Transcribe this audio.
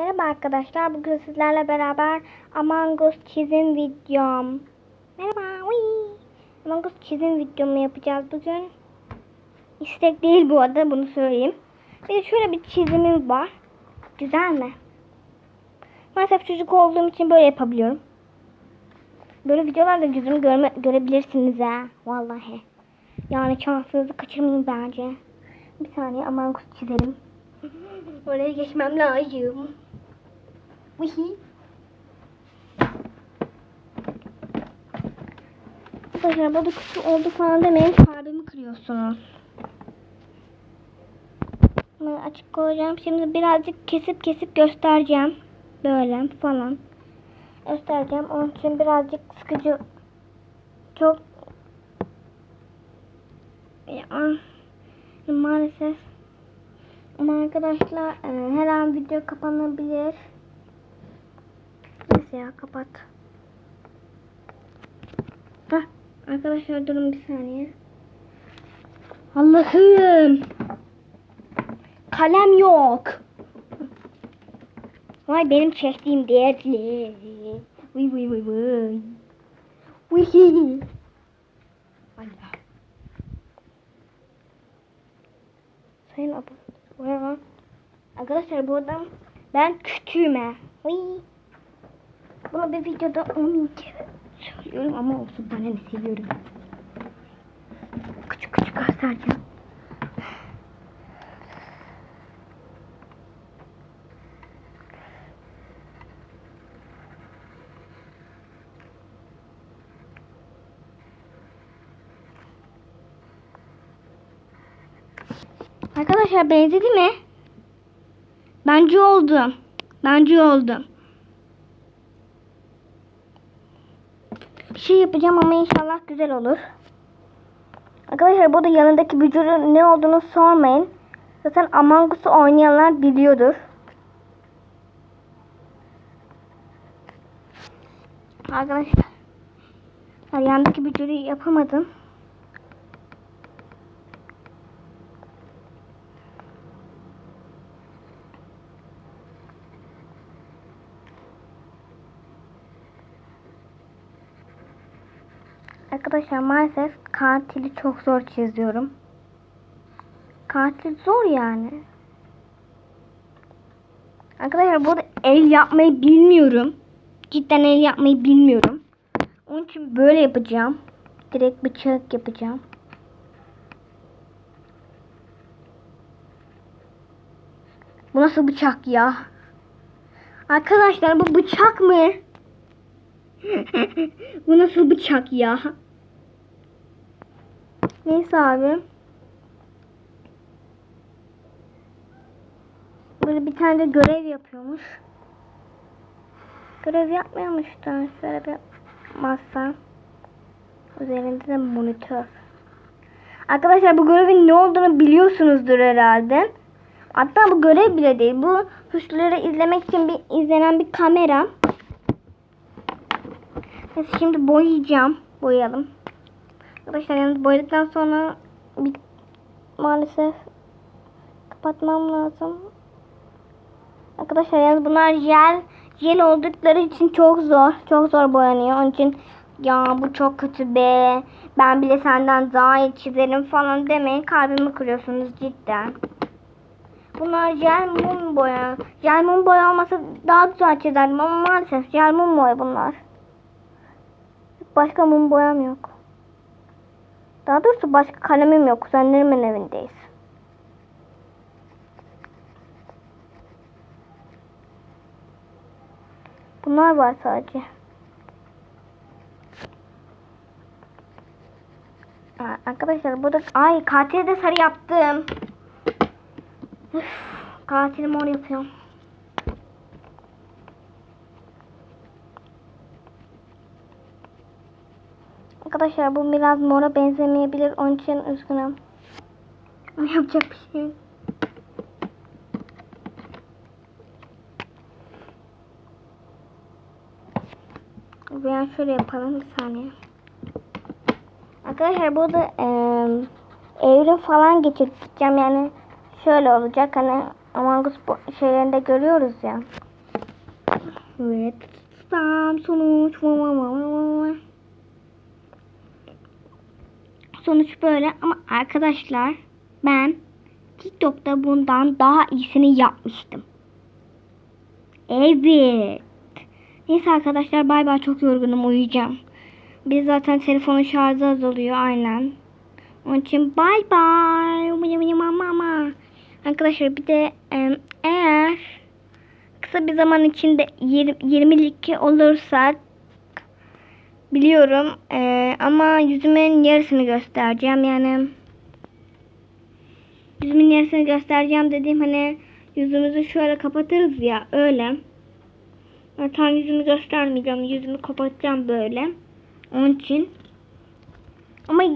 Merhaba arkadaşlar. Bugün sizlerle beraber Among Us çizim videom. Merhaba. Uy. Among Us çizim videomu yapacağız bugün. İstek değil bu arada bunu söyleyeyim. Bir de şöyle bir çizimim var. Güzel mi? Maalesef çocuk olduğum için böyle yapabiliyorum. Böyle videolarda yüzümü görme, görebilirsiniz ha. Vallahi. Yani şansınızı kaçırmayın bence. Bir saniye Among Us çizelim. Oraya geçmem lazım. Vihi. Arkadaşlar burada kutu oldu falan demeyin kalbimi kırıyorsunuz. Bunu açık koyacağım. Şimdi birazcık kesip kesip göstereceğim. Böyle falan. Göstereceğim. Onun için birazcık sıkıcı. Çok ya, maalesef ama arkadaşlar e, her an video kapanabilir. Neyse ya kapat. Hah, arkadaşlar durun bir saniye. Allah'ım. Kalem yok. Vay benim çektiğim değerli. Vıy vıy vıy vıy. Vıy. Allah. Sayın abla. Bu ne lan? Arkadaşlar bu adam ben küçüğüm ha. Vıy. Bunu bir videoda 10 kere söylüyorum ama olsun bana ne seviyorum. Küçük küçük göstereceğim. Arkadaşlar benzedi mi? Bence oldu. Bence oldu. Bir şey yapacağım ama inşallah güzel olur. Arkadaşlar burada yanındaki bücürün ne olduğunu sormayın. Zaten Among Us'u oynayanlar biliyordur. Arkadaşlar yanındaki bücürü yapamadım. Arkadaşlar maalesef katili çok zor çiziyorum. Katil zor yani. Arkadaşlar burada el yapmayı bilmiyorum. Cidden el yapmayı bilmiyorum. Onun için böyle yapacağım. Direkt bıçak yapacağım. Bu nasıl bıçak ya? Arkadaşlar bu bıçak mı? bu nasıl bıçak ya? Neyse abi. Böyle bir tane de görev yapıyormuş. Görev yapmıyormuş da şöyle bir masa. Üzerinde de monitör. Arkadaşlar bu görevin ne olduğunu biliyorsunuzdur herhalde. Hatta bu görev bile değil. Bu suçluları izlemek için bir izlenen bir kamera. Neyse şimdi boyayacağım. Boyayalım. Arkadaşlar yalnız boyadıktan sonra bir maalesef kapatmam lazım. Arkadaşlar yalnız bunlar jel jel oldukları için çok zor. Çok zor boyanıyor. Onun için ya bu çok kötü be. Ben bile senden daha iyi çizerim falan demeyin. Kalbimi kırıyorsunuz cidden. Bunlar jel mum boya. Jel mum boya olmasa daha güzel çizerdim ama maalesef jel mum boya bunlar. Başka mum boyam yok. Daha doğrusu başka kalemim yok. Kuzenlerimin evindeyiz. Bunlar var sadece. Aa, arkadaşlar burada ay katili de sarı yaptım. Üf, katili mor yapıyorum. Arkadaşlar bu biraz mora benzemeyebilir. Onun için üzgünüm. Ama yapacak bir şey yok. Veya şöyle yapalım bir saniye. Arkadaşlar burada e, evrim falan geçireceğim yani şöyle olacak hani Among Us şeylerinde görüyoruz ya. Evet. Tam sonuç. Sonuç böyle ama arkadaşlar ben TikTok'ta bundan daha iyisini yapmıştım. Evet. Neyse arkadaşlar bay bay çok yorgunum uyuyacağım. Biz zaten telefonun şarjı azalıyor aynen. Onun için bay bay. Arkadaşlar bir de eğer kısa bir zaman içinde 20'lik olursa biliyorum e, ama yüzümün yarısını göstereceğim yani yüzümün yarısını göstereceğim dediğim hani yüzümüzü şöyle kapatırız ya öyle. Ben tam yüzümü göstermeyeceğim. Yüzümü kapatacağım böyle. Onun için. Ama